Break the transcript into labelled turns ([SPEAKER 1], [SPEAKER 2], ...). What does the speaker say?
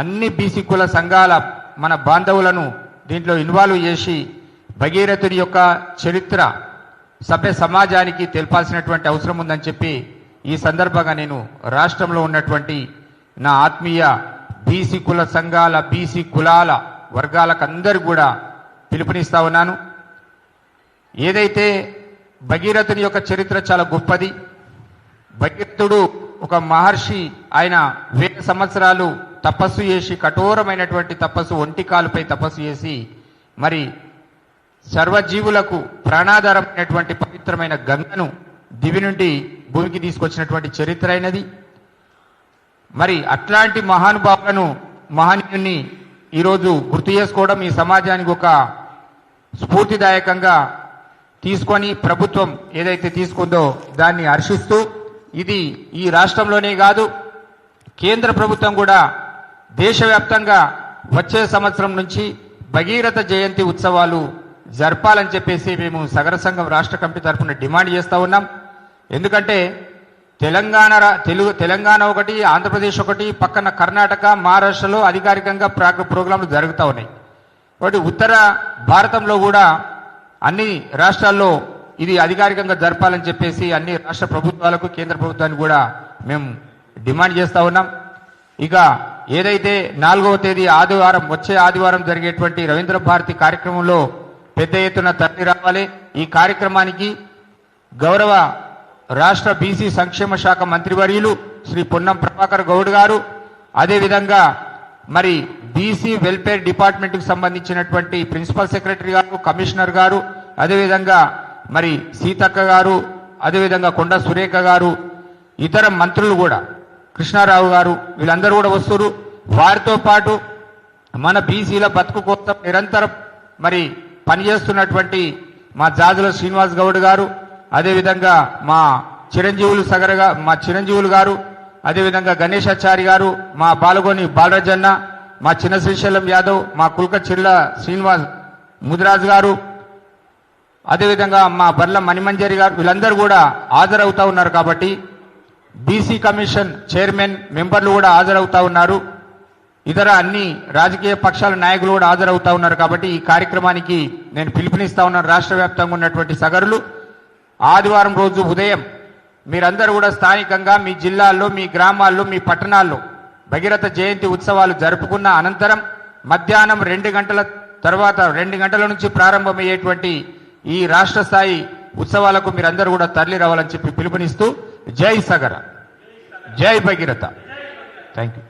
[SPEAKER 1] అన్ని బీసీ కుల సంఘాల మన బాంధవులను దీంట్లో ఇన్వాల్వ్ చేసి భగీరథుని యొక్క చరిత్ర సభ్య సమాజానికి తెలిపాల్సినటువంటి అవసరం ఉందని చెప్పి ఈ సందర్భంగా నేను రాష్ట్రంలో ఉన్నటువంటి నా ఆత్మీయ బీసీ కుల సంఘాల బీసీ కులాల వర్గాలకు అందరు కూడా పిలుపునిస్తా ఉన్నాను. ఏదైతే భగీరథుని యొక్క చరిత్ర చాలా గొప్పది భగీరథుడు ఒక మహర్షి ఆయన వేల సంవత్సరాలు తపస్సు చేసి కఠోరమైనటువంటి తపస్సు ఒంటి కాలుపై తపస్సు చేసి మరి సర్వజీవులకు ప్రాణాధారమైనటువంటి పవిత్రమైన గంగను దివి నుండి భూమికి తీసుకొచ్చినటువంటి చరిత్ర అయినది. మరి అట్లాంటి మహానుభావులను మహనీయుని ఈరోజు గుర్తు చేసుకోవడం ఈ సమాజానికి ఒక స్ఫూర్తిదాయకంగా తీసుకొని ప్రభుత్వం ఏదైతే తీసుకుందో దాన్ని హర్షిస్తూ ఇది ఈ రాష్ట్రంలోనే కాదు కేంద్ర ప్రభుత్వం కూడా దేశవ్యాప్తంగా వచ్చే సంవత్సరం నుంచి భగీరథ జయంతి ఉత్సవాలు జరపాలని చెప్పేసి మేము సగర సంఘం రాష్ట్ర కమిటీ తరఫున డిమాండ్ చేస్తూ ఉన్నాం. ఎందుకంటే తెలంగాణ తెలుగు తెలంగాణ ఒకటి ఆంధ్రప్రదేశ్ ఒకటి పక్కన కర్ణాటక మహారాష్ట్రలో అధికారికంగా ప్రా- ప్రోగ్రాంలు జరుగుతూ ఉన్నాయి. కాబట్టి ఉత్తర భారతంలో కూడా అన్ని రాష్ట్రాల్లో ఇది అధికారికంగా జరపాలని చెప్పేసి అన్ని రాష్ట్ర ప్రభుత్వాలకు కేంద్ర ప్రభుత్వానికి కూడా మేము డిమాండ్ చేస్తూ ఉన్నాం. ఇక ఏదైతే నాలుగవ తేదీ ఆదివారం వచ్చే ఆదివారం జరిగేటువంటి రవీంద్ర భారతి కార్యక్రమంలో పెద్ద ఎత్తున తరలి రావాలి. ఈ కార్యక్రమానికి గౌరవ రాష్ట్ర బీసీ సంక్షేమ శాఖ మంత్రివర్యులు శ్రీ పొన్నం ప్రభాకర్ గౌడ్ గారు అదేవిధంగా మరి బీసీ వెల్ఫేర్ డిపార్ట్మెంట్కి సంబంధించినటువంటి ప్రిన్సిపల్ సెక్రటరీ గారు కమిషనర్ గారు అదేవిధంగా మరి సీతక్క గారు అదేవిధంగా కొండ సురేఖ గారు ఇతర మంత్రులు కూడా కృష్ణారావు గారు వీళ్ళందరూ కూడా వస్తున్నారు. వారితో పాటు మన బీసీల బతుకు కోసం నిరంతరం మరి పనిచేస్తున్నటువంటి మా జాజుల శ్రీనివాస్ గౌడ్ గారు అదేవిధంగా మా చిరంజీవులు సగరగా మా చిరంజీవులు గారు అదేవిధంగా గణేశాచారి గారు మా బాలగోని బాలరాజన్న మా చిన్న శ్రీశైలం యాదవ్ మా కుల్క చిర్ల శ్రీనివాస్ ముదిరాజు గారు అదేవిధంగా మా బర్ల మణిమంజరి గారు వీళ్ళందరూ కూడా హాజరవుతా ఉన్నారు కాబట్టి బీసీ కమిషన్ చైర్మన్ మెంబర్లు కూడా హాజరవుతా ఉన్నారు. ఇతర అన్ని రాజకీయ పక్షాల నాయకులు కూడా హాజరవుతా ఉన్నారు కాబట్టి ఈ కార్యక్రమానికి నేను పిలుపునిస్తా ఉన్నాను. రాష్ట్ర వ్యాప్తంగా ఉన్నటువంటి సగరులు. ఆదివారం రోజు ఉదయం మీరందరూ కూడా స్థానికంగా మీ జిల్లాల్లో మీ గ్రామాల్లో మీ పట్టణాల్లో భగీరథ జయంతి ఉత్సవాలు జరుపుకున్న అనంతరం మధ్యాహ్నం రెండు గంటల తర్వాత రెండు గంటల నుంచి ప్రారంభమయ్యేటువంటి ఈ రాష్ట్ర స్థాయి ఉత్సవాలకు మీరందరూ కూడా తరలి రావాలని చెప్పి పిలుపునిస్తూ జై సగర. జై భగీరథ. Thank you